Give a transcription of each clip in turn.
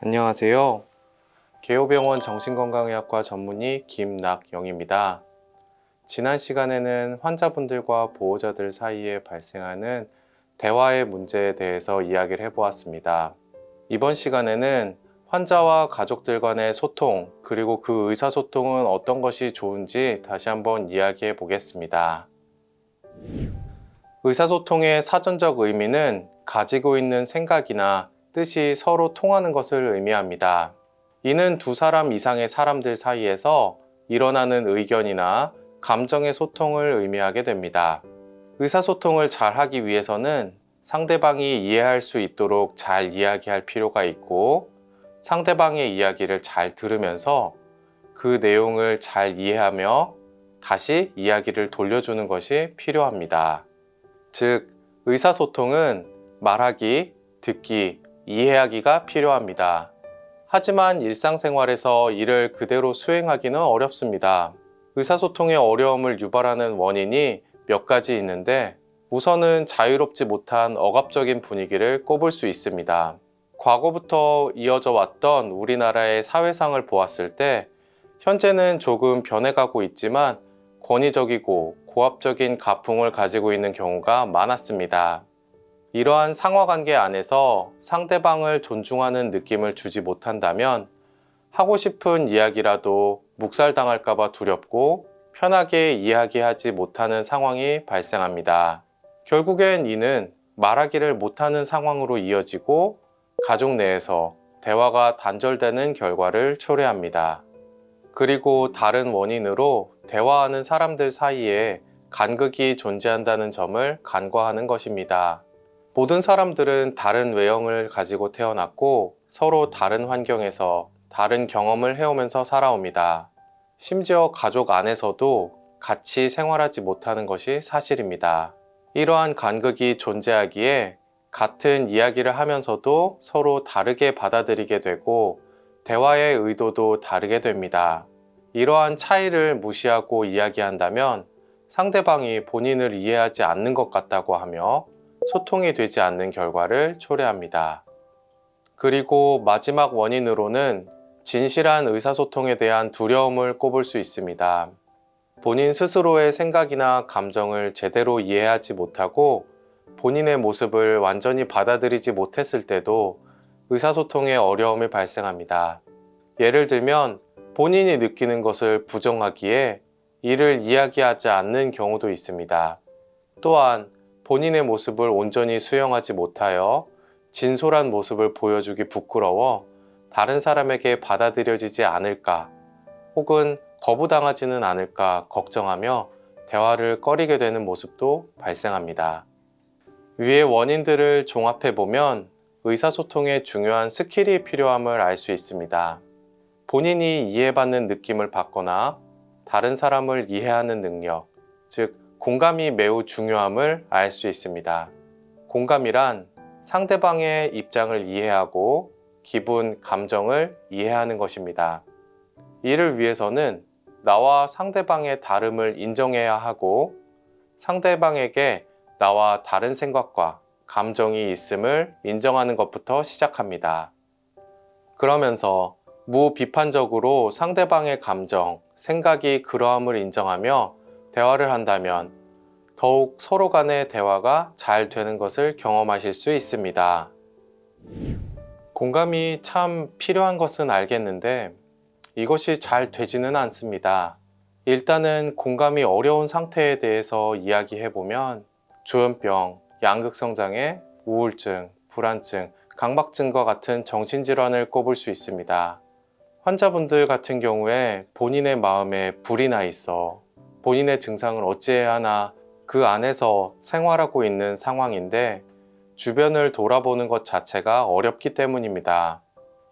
안녕하세요. 개호병원 정신건강의학과 전문의 김낙영입니다. 지난 시간에는 환자분들과 보호자들 사이에 발생하는 대화의 문제에 대해서 이야기를 해보았습니다. 이번 시간에는 환자와 가족들 간의 소통, 그리고 그 의사소통은 어떤 것이 좋은지 다시 한번 이야기해 보겠습니다. 의사소통의 사전적 의미는 가지고 있는 생각이나 뜻이 서로 통하는 것을 의미합니다. 이는 두 사람 이상의 사람들 사이에서 일어나는 의견이나 감정의 소통을 의미하게 됩니다. 의사소통을 잘 하기 위해서는 상대방이 이해할 수 있도록 잘 이야기할 필요가 있고 상대방의 이야기를 잘 들으면서 그 내용을 잘 이해하며 다시 이야기를 돌려주는 것이 필요합니다. 즉, 의사소통은 말하기, 듣기, 이해하기가 필요합니다. 하지만 일상생활에서 이를 그대로 수행하기는 어렵습니다. 의사소통의 어려움을 유발하는 원인이 몇 가지 있는데 우선은 자유롭지 못한 억압적인 분위기를 꼽을 수 있습니다. 과거부터 이어져 왔던 우리나라의 사회상을 보았을 때 현재는 조금 변해가고 있지만 권위적이고 고압적인 가풍을 가지고 있는 경우가 많았습니다. 이러한 상하 관계 안에서 상대방을 존중하는 느낌을 주지 못한다면 하고 싶은 이야기라도 묵살당할까봐 두렵고 편하게 이야기하지 못하는 상황이 발생합니다. 결국엔 이는 말하기를 못하는 상황으로 이어지고 가족 내에서 대화가 단절되는 결과를 초래합니다. 그리고 다른 원인으로 대화하는 사람들 사이에 간극이 존재한다는 점을 간과하는 것입니다. 모든 사람들은 다른 외형을 가지고 태어났고 서로 다른 환경에서 다른 경험을 해오면서 살아옵니다. 심지어 가족 안에서도 같이 생활하지 못하는 것이 사실입니다. 이러한 간극이 존재하기에 같은 이야기를 하면서도 서로 다르게 받아들이게 되고 대화의 의도도 다르게 됩니다. 이러한 차이를 무시하고 이야기한다면 상대방이 본인을 이해하지 않는 것 같다고 하며 소통이 되지 않는 결과를 초래합니다. 그리고 마지막 원인으로는 진실한 의사소통에 대한 두려움을 꼽을 수 있습니다. 본인 스스로의 생각이나 감정을 제대로 이해하지 못하고 본인의 모습을 완전히 받아들이지 못했을 때도 의사소통에 어려움이 발생합니다. 예를 들면 본인이 느끼는 것을 부정하기에 이를 이야기하지 않는 경우도 있습니다. 또한 본인의 모습을 온전히 수용하지 못하여 진솔한 모습을 보여주기 부끄러워 다른 사람에게 받아들여지지 않을까 혹은 거부당하지는 않을까 걱정하며 대화를 꺼리게 되는 모습도 발생합니다. 위의 원인들을 종합해 보면 의사소통에 중요한 스킬이 필요함을 알 수 있습니다. 본인이 이해받는 느낌을 받거나 다른 사람을 이해하는 능력, 즉 공감이 매우 중요함을 알 수 있습니다. 공감이란 상대방의 입장을 이해하고 기분, 감정을 이해하는 것입니다. 이를 위해서는 나와 상대방의 다름을 인정해야 하고 상대방에게 나와 다른 생각과 감정이 있음을 인정하는 것부터 시작합니다. 그러면서 무비판적으로 상대방의 감정, 생각이 그러함을 인정하며 대화를 한다면 더욱 서로 간의 대화가 잘 되는 것을 경험하실 수 있습니다. 공감이 참 필요한 것은 알겠는데 이것이 잘 되지는 않습니다. 일단은 공감이 어려운 상태에 대해서 이야기해 보면 조현병, 양극성장애, 우울증, 불안증, 강박증과 같은 정신질환을 꼽을 수 있습니다. 환자분들 같은 경우에 본인의 마음에 불이 나 있어 본인의 증상을 어찌해야 하나 그 안에서 생활하고 있는 상황인데 주변을 돌아보는 것 자체가 어렵기 때문입니다.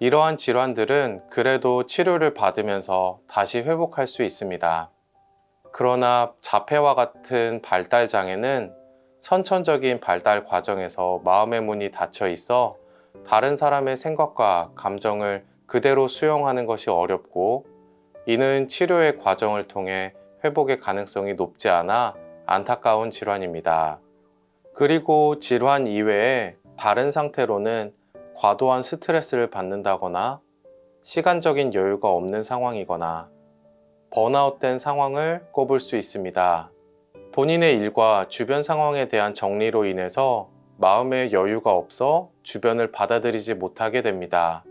이러한 질환들은 그래도 치료를 받으면서 다시 회복할 수 있습니다. 그러나 자폐와 같은 발달 장애는 선천적인 발달 과정에서 마음의 문이 닫혀 있어 다른 사람의 생각과 감정을 그대로 수용하는 것이 어렵고 이는 치료의 과정을 통해 회복의 가능성이 높지 않아 안타까운 질환입니다. 그리고 질환 이외에 다른 상태로는 과도한 스트레스를 받는다거나 시간적인 여유가 없는 상황이거나 번아웃된 상황을 꼽을 수 있습니다. 본인의 일과 주변 상황에 대한 정리로 인해서 마음의 여유가 없어 주변을 받아들이지 못하게 됩니다.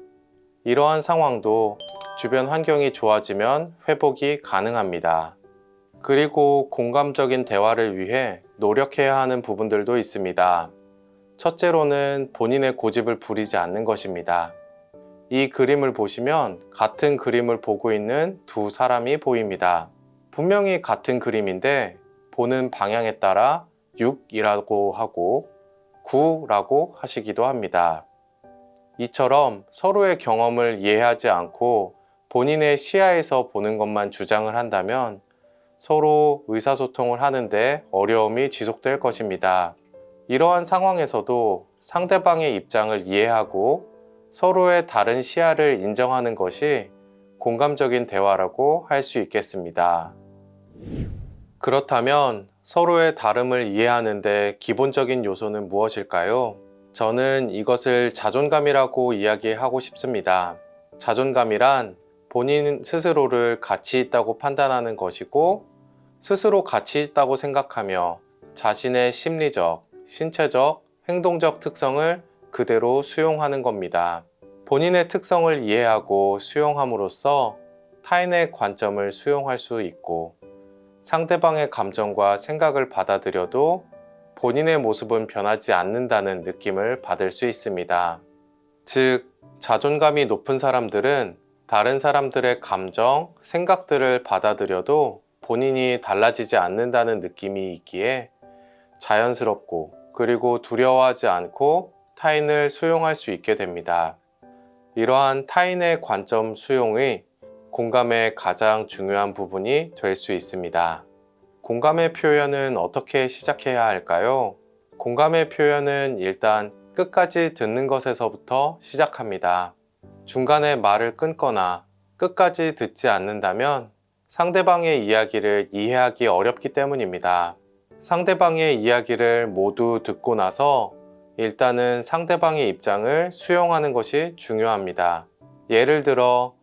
이러한 상황도 주변 환경이 좋아지면 회복이 가능합니다. 그리고 공감적인 대화를 위해 노력해야 하는 부분들도 있습니다. 첫째로는 본인의 고집을 부리지 않는 것입니다. 이 그림을 보시면 같은 그림을 보고 있는 두 사람이 보입니다. 분명히 같은 그림인데 보는 방향에 따라 6이라고 하고 9라고 하시기도 합니다. 이처럼 서로의 경험을 이해하지 않고 본인의 시야에서 보는 것만 주장을 한다면 서로 의사소통을 하는데 어려움이 지속될 것입니다. 이러한 상황에서도 상대방의 입장을 이해하고 서로의 다른 시야를 인정하는 것이 공감적인 대화라고 할 수 있겠습니다. 그렇다면 서로의 다름을 이해하는데 기본적인 요소는 무엇일까요? 저는 이것을 자존감이라고 이야기하고 싶습니다. 자존감이란 본인 스스로를 가치 있다고 판단하는 것이고 스스로 가치 있다고 생각하며 자신의 심리적, 신체적, 행동적 특성을 그대로 수용하는 겁니다. 본인의 특성을 이해하고 수용함으로써 타인의 관점을 수용할 수 있고 상대방의 감정과 생각을 받아들여도 본인의 모습은 변하지 않는다는 느낌을 받을 수 있습니다. 즉, 자존감이 높은 사람들은 다른 사람들의 감정, 생각들을 받아들여도 본인이 달라지지 않는다는 느낌이 있기에 자연스럽고 그리고 두려워하지 않고 타인을 수용할 수 있게 됩니다. 이러한 타인의 관점 수용의 공감의 가장 중요한 부분이 될 수 있습니다. 공감의 표현은 어떻게 시작해야 할까요? 공감의 표현은 일단 끝까지 듣는 것에서부터 시작합니다. 중간에 말을 끊거나 끝까지 듣지 않는다면 상대방의 이야기를 이해하기 어렵기 때문입니다. 상대방의 이야기를 모두 듣고 나서 일단은 상대방의 입장을 수용하는 것이 중요합니다. 예를 들어,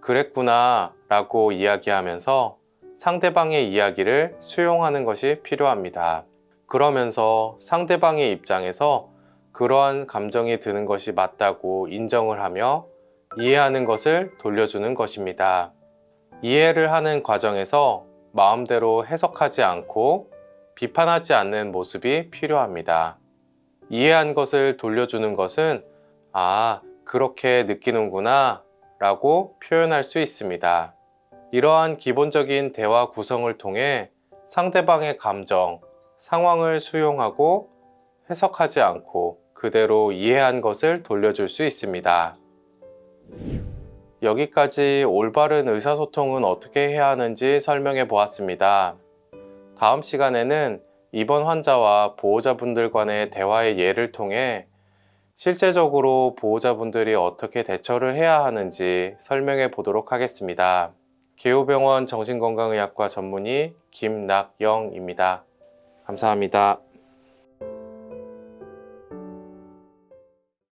그랬구나 라고 이야기하면서 상대방의 이야기를 수용하는 것이 필요합니다. 그러면서 상대방의 입장에서 그러한 감정이 드는 것이 맞다고 인정을 하며 이해하는 것을 돌려주는 것입니다. 이해를 하는 과정에서 마음대로 해석하지 않고 비판하지 않는 모습이 필요합니다. 이해한 것을 돌려주는 것은 아, 그렇게 느끼는구나 라고 표현할 수 있습니다. 이러한 기본적인 대화 구성을 통해 상대방의 감정, 상황을 수용하고 해석하지 않고 그대로 이해한 것을 돌려줄 수 있습니다. 여기까지 올바른 의사소통은 어떻게 해야 하는지 설명해 보았습니다. 다음 시간에는 입원 환자와 보호자분들 간의 대화의 예를 통해 실제적으로 보호자분들이 어떻게 대처를 해야 하는지 설명해 보도록 하겠습니다. 개호병원 정신건강의학과 전문의 김낙영입니다. 감사합니다.